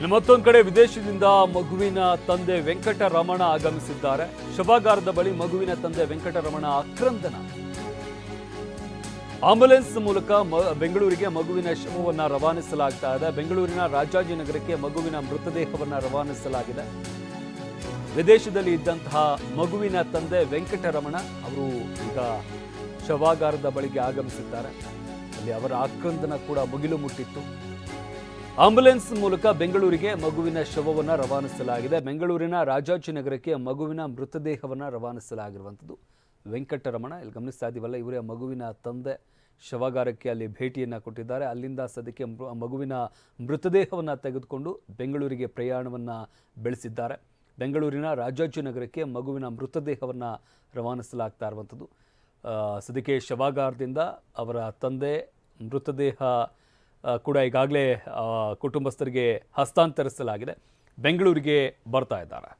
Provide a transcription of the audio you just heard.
ಇನ್ನು ಮತ್ತೊಂದು ಕಡೆ ವಿದೇಶದಿಂದ ಮಗುವಿನ ತಂದೆ ವೆಂಕಟರಮಣ ಆಗಮಿಸಿದ್ದಾರೆ. ಶವಾಗಾರದ ಬಳಿ ಮಗುವಿನ ತಂದೆ ವೆಂಕಟರಮಣ ಆಕ್ರಂದನ ಆಂಬುಲೆನ್ಸ್ ಮೂಲಕ ಬೆಂಗಳೂರಿಗೆ ಮಗುವಿನ ಶವವನ್ನು ರವಾನಿಸಲಾಗ್ತಾ ಇದೆ. ಬೆಂಗಳೂರಿನ ರಾಜಾಜಿನಗರಕ್ಕೆ ಮಗುವಿನ ಮೃತದೇಹವನ್ನು ರವಾನಿಸಲಾಗಿದೆ. ವಿದೇಶದಲ್ಲಿ ಇದ್ದಂತಹ ಮಗುವಿನ ತಂದೆ ವೆಂಕಟರಮಣ ಅವರು ಈಗ ಶವಾಗಾರದ ಬಳಿಗೆ ಆಗಮಿಸಿದ್ದಾರೆ. ಅಲ್ಲಿ ಅವರ ಆಕ್ರಂದನ ಕೂಡ ಮುಗಿಲು ಮುಟ್ಟಿತ್ತು. ಆಂಬುಲೆನ್ಸ್ ಮೂಲಕ ಬೆಂಗಳೂರಿಗೆ ಮಗುವಿನ ಶವವನ್ನು ರವಾನಿಸಲಾಗಿದೆ. ಬೆಂಗಳೂರಿನ ರಾಜಾಜಿನಗರಕ್ಕೆ ಮಗುವಿನ ಮೃತದೇಹವನ್ನು ರವಾನಿಸಲಾಗಿರುವಂಥದ್ದು. ವೆಂಕಟರಮಣ, ಇಲ್ಲಿ ಗಮನಿಸ್ತಾ ಇದ್ದೀವಲ್ಲ ಇವರೇ ಮಗುವಿನ ತಂದೆ. ಶವಾಗಾರಕ್ಕೆ ಅಲ್ಲಿ ಭೇಟಿಯನ್ನು ಕೊಟ್ಟಿದ್ದಾರೆ. ಅಲ್ಲಿಂದ ಸದ್ಯಕ್ಕೆ ಮಗುವಿನ ಮೃತದೇಹವನ್ನು ತೆಗೆದುಕೊಂಡು ಬೆಂಗಳೂರಿಗೆ ಪ್ರಯಾಣವನ್ನು ಬೆಳೆಸಿದ್ದಾರೆ. ಬೆಂಗಳೂರಿನ ರಾಜಾಜಿನಗರಕ್ಕೆ ಮಗುವಿನ ಮೃತದೇಹವನ್ನು ರವಾನಿಸಲಾಗ್ತಾ ಇರುವಂಥದ್ದು. ಸದ್ಯಕ್ಕೆ ಶವಾಗಾರದಿಂದ ಅವರ ತಂದೆ ಮೃತದೇಹ ಕೂಡ ಈಗಾಗಲೇ ಕುಟುಂಬಸ್ಥರಿಗೆ ಹಸ್ತಾಂತರಿಸಲಾಗಿದೆ. ಬೆಂಗಳೂರಿಗೆ ಬರ್ತಾ ಇದ್ದಾರೆ.